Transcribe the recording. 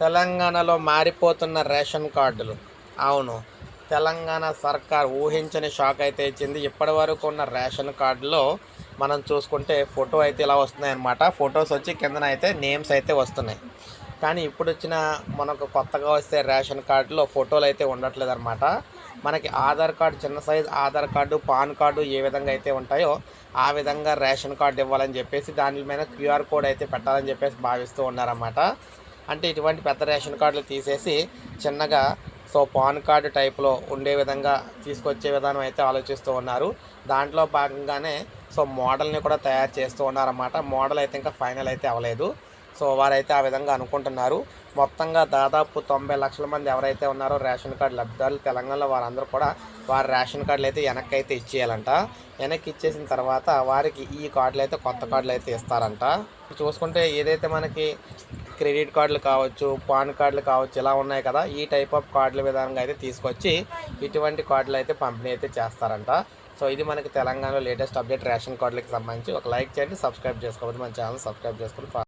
తెలంగాణలో మారిపోతున్న రేషన్ కార్డులు. అవును తెలంగాణ సర్కార్ ఊహించని షాక్ అయితే ఇచ్చింది. ఇప్పటి వరకు ఉన్న రేషన్ కార్డులో మనం చూసుకుంటే ఫోటో అయితే ఇలా వస్తున్నాయి అన్నమాట ఫొటోస్ వచ్చి కిందన అయితే నేమ్స్ అయితే వస్తున్నాయి. కానీ ఇప్పుడు వచ్చిన మనకు కొత్తగా వస్తే రేషన్ కార్డులో ఫోటోలు అయితే ఉండట్లేదు అనమాట మనకి ఆధార్ కార్డు చిన్న size Aadhaar card PAN card ఏ విధంగా అయితే ఉంటాయో ఆ విధంగా రేషన్ కార్డు ఇవ్వాలని చెప్పేసి దాని మీద క్యూఆర్ కోడ్ అయితే పెట్టాలని చెప్పేసి భావిస్తూ ఉన్నారన్నమాట. అంటే ఇటువంటి పెద్ద రేషన్ కార్డులు తీసేసి చిన్నగా సో పాన్ కార్డు టైప్లో ఉండే విధంగా తీసుకొచ్చే విధానం అయితే ఆలోచిస్తూ ఉన్నారు. దాంట్లో భాగంగానే సో మోడల్ని కూడా తయారు చేస్తూ ఉన్నారన్నమాట. మోడల్ అయితే ఇంకా ఫైనల్ అయితే అవ్వలేదు. సో వారైతే ఆ విధంగా అనుకుంటున్నారు. మొత్తంగా దాదాపు తొంభై లక్షల మంది ఎవరైతే ఉన్నారో రేషన్ కార్డు లబ్ధిదారులు తెలంగాణలో వారందరూ కూడా వారి రేషన్ కార్డులు అయితే వెనక్కి అయితే ఇచ్చేయాలంట. వెనక్కి ఇచ్చేసిన తర్వాత వారికి ఈ కార్డులు అయితే కొత్త కార్డులు అయితే ఇస్తారంట. చూసుకుంటే ఏదైతే మనకి క్రెడిట్ కార్డులు కావచ్చు పాన్ కార్డులు కావచ్చు ఇలా ఉన్నాయి కదా. ఈ టైప్ ఆఫ్ కార్డుల విధానంగా అయితే తీసుకొచ్చి ఇటువంటి కార్డులు అయితే పంపిణీ అయితే చేస్తారంట. సో ఇది మనకి తెలంగాణలో లేటెస్ట్ అప్డేట్ రేషన్ కార్డులకి సంబంధించి ఒక లైక్ చేయండి సబ్స్క్రైబ్ చేసుకోవద్దు మన ఛానల్ సబ్స్క్రైబ్ చేసుకుని